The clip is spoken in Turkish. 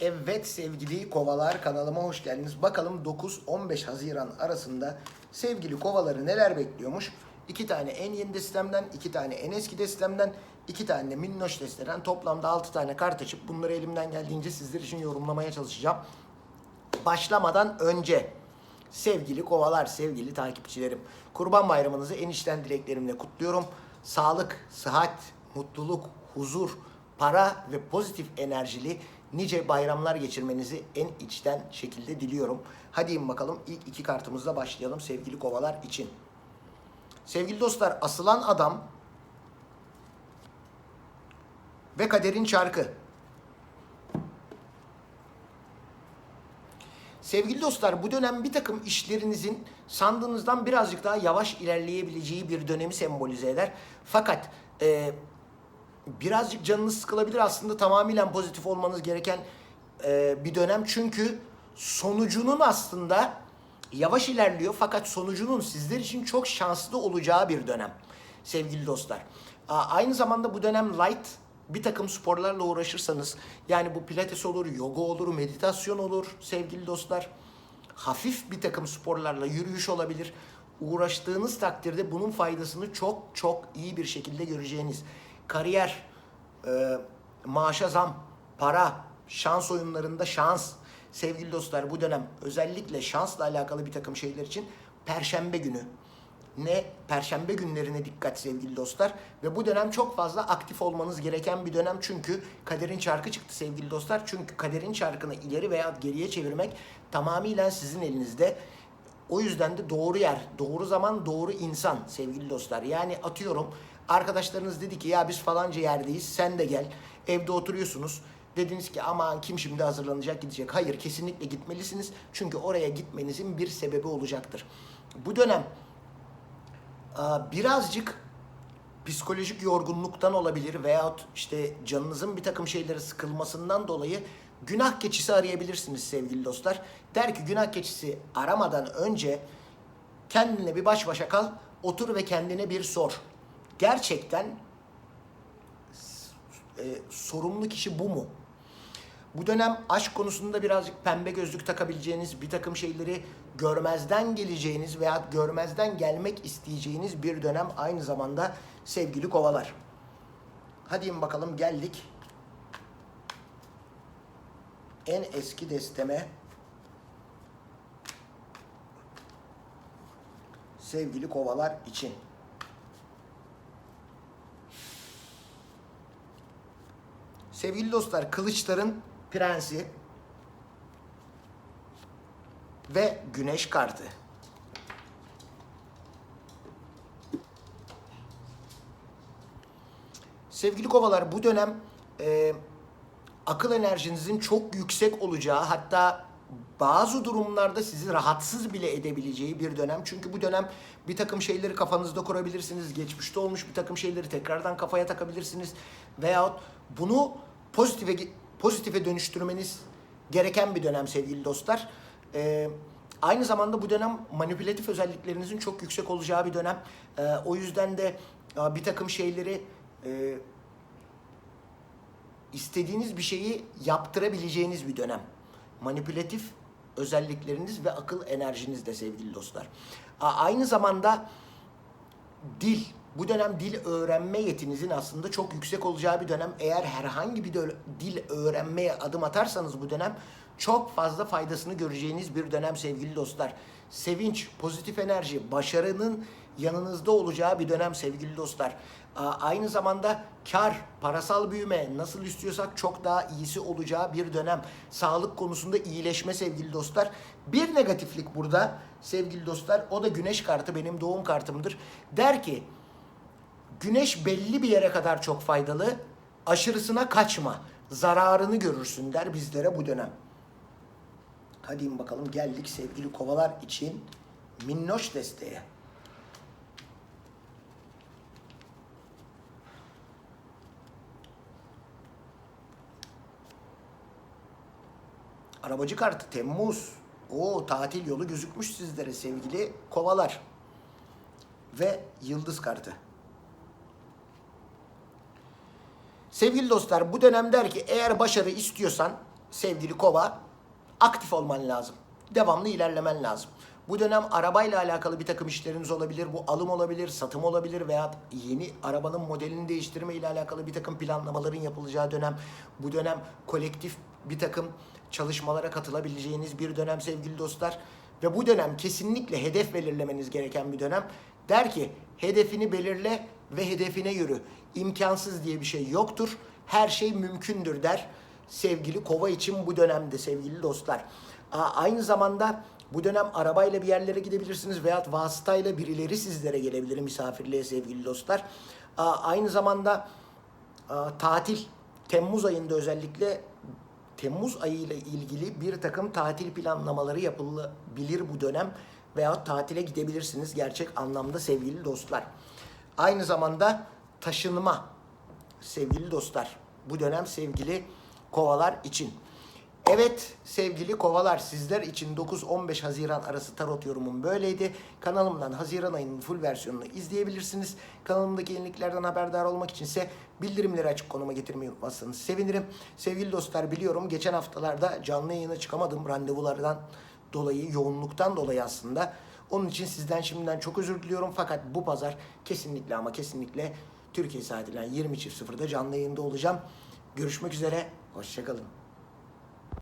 Evet sevgili kovalar kanalıma hoş geldiniz. Bakalım 9-15 Haziran arasında sevgili kovaları neler bekliyormuş? İki tane en yeni destemden, iki tane en eski destemden, iki tane minnoş desteden toplamda 6 tane kart açıp bunları elimden geldiğince sizler için yorumlamaya çalışacağım. Başlamadan önce sevgili kovalar, sevgili takipçilerim, Kurban Bayramınızı en içten dileklerimle kutluyorum. Sağlık, sıhhat, mutluluk, huzur, para ve pozitif enerjili nice bayramlar geçirmenizi en içten şekilde diliyorum. Hadi in bakalım ilk iki kartımızla başlayalım sevgili kovalar için. Sevgili dostlar, asılan adam ve kaderin çarkı. Sevgili dostlar bu dönem bir takım işlerinizin sandığınızdan birazcık daha yavaş ilerleyebileceği bir dönemi sembolize eder. Fakat e, birazcık canınız sıkılabilir aslında tamamıyla pozitif olmanız gereken e, bir dönem. Çünkü sonucunun aslında yavaş ilerliyor fakat sonucunun sizler için çok şanslı olacağı bir dönem sevgili dostlar. Aynı zamanda bu dönem light bir takım sporlarla uğraşırsanız yani bu pilates olur, yoga olur, meditasyon olur sevgili dostlar. Hafif bir takım sporlarla yürüyüş olabilir. Uğraştığınız takdirde bunun faydasını çok çok iyi bir şekilde göreceğiniz. Kariyer, e, maaşa zam, para, şans oyunlarında şans. Sevgili dostlar bu dönem özellikle şansla alakalı bir takım şeyler için Perşembe günü ne perşembe günlerine dikkat sevgili dostlar. Ve bu dönem çok fazla aktif olmanız gereken bir dönem çünkü kaderin çarkı çıktı sevgili dostlar. Çünkü kaderin çarkını ileri veya geriye çevirmek tamamıyla sizin elinizde. O yüzden de doğru yer, doğru zaman, doğru insan sevgili dostlar. Yani atıyorum arkadaşlarınız dedi ki ya biz falanca yerdeyiz sen de gel. Evde oturuyorsunuz. Dediniz ki aman kim şimdi hazırlanacak gidecek. Hayır kesinlikle gitmelisiniz. Çünkü oraya gitmenizin bir sebebi olacaktır. Bu dönem birazcık psikolojik yorgunluktan olabilir veyahut işte canınızın bir takım şeyleri sıkılmasından dolayı günah keçisi arayabilirsiniz sevgili dostlar. Der ki günah keçisi aramadan önce kendine bir baş başa kal, otur ve kendine bir sor. Gerçekten e, sorumlu kişi bu mu? Bu dönem aşk konusunda birazcık pembe gözlük takabileceğiniz, bir takım şeyleri görmezden geleceğiniz veya görmezden gelmek isteyeceğiniz bir dönem aynı zamanda sevgili kovalar. Hadi bakalım geldik. En eski desteme sevgili kovalar için. Sevgili dostlar, kılıçların prensi ve güneş kartı. Sevgili kovalar bu dönem e, akıl enerjinizin çok yüksek olacağı hatta bazı durumlarda sizi rahatsız bile edebileceği bir dönem. Çünkü bu dönem bir takım şeyleri kafanızda kurabilirsiniz. Geçmişte olmuş bir takım şeyleri tekrardan kafaya takabilirsiniz. Veyahut bunu pozitife pozitife dönüştürmeniz gereken bir dönem sevgili dostlar. Ee, aynı zamanda bu dönem manipülatif özelliklerinizin çok yüksek olacağı bir dönem. Ee, o yüzden de e, bir takım şeyleri e, istediğiniz bir şeyi yaptırabileceğiniz bir dönem. Manipülatif özellikleriniz ve akıl enerjiniz de sevgili dostlar. Aynı zamanda dil, bu dönem dil öğrenme yetinizin aslında çok yüksek olacağı bir dönem. Eğer herhangi bir dil öğrenmeye adım atarsanız bu dönem çok fazla faydasını göreceğiniz bir dönem sevgili dostlar. Sevinç, pozitif enerji, başarının yanınızda olacağı bir dönem sevgili dostlar. Aynı zamanda kar, parasal büyüme nasıl istiyorsak çok daha iyisi olacağı bir dönem. Sağlık konusunda iyileşme sevgili dostlar. Bir negatiflik burada sevgili dostlar o da güneş kartı benim doğum kartımdır. Der ki güneş belli bir yere kadar çok faydalı. Aşırısına kaçma. Zararını görürsün der bizlere bu dönem. Hadi bakalım geldik sevgili kovalar için minnoş desteğe. Arabacı kartı Temmuz. O tatil yolu gözükmüş sizlere sevgili kovalar. Ve yıldız kartı. Sevgili dostlar bu dönem der ki eğer başarı istiyorsan sevgili kova aktif olman lazım. Devamlı ilerlemen lazım. Bu dönem arabayla alakalı bir takım işleriniz olabilir. Bu alım olabilir, satım olabilir veya yeni arabanın modelini değiştirme ile alakalı bir takım planlamaların yapılacağı dönem. Bu dönem kolektif bir takım çalışmalara katılabileceğiniz bir dönem sevgili dostlar. Ve bu dönem kesinlikle hedef belirlemeniz gereken bir dönem. Der ki hedefini belirle ve hedefine yürü. İmkansız diye bir şey yoktur. Her şey mümkündür der sevgili kova için bu dönemde sevgili dostlar. Aynı zamanda bu dönem arabayla bir yerlere gidebilirsiniz veya vasıtayla birileri sizlere gelebilir misafirliğe sevgili dostlar. Aynı zamanda tatil Temmuz ayında özellikle Temmuz ayı ile ilgili bir takım tatil planlamaları yapılabilir bu dönem veya tatile gidebilirsiniz gerçek anlamda sevgili dostlar. Aynı zamanda taşınma sevgili dostlar. Bu dönem sevgili kovalar için. Evet sevgili kovalar sizler için 9-15 Haziran arası tarot yorumum böyleydi. Kanalımdan Haziran ayının full versiyonunu izleyebilirsiniz. Kanalımdaki yeniliklerden haberdar olmak içinse bildirimleri açık konuma getirmeyi unutmazsanız sevinirim. Sevgili dostlar biliyorum geçen haftalarda canlı yayına çıkamadım randevulardan dolayı, yoğunluktan dolayı aslında. Onun için sizden şimdiden çok özür diliyorum fakat bu pazar kesinlikle ama kesinlikle Türkiye saatiyle 20.00'da canlı yayında olacağım. Görüşmek üzere, hoşçakalın.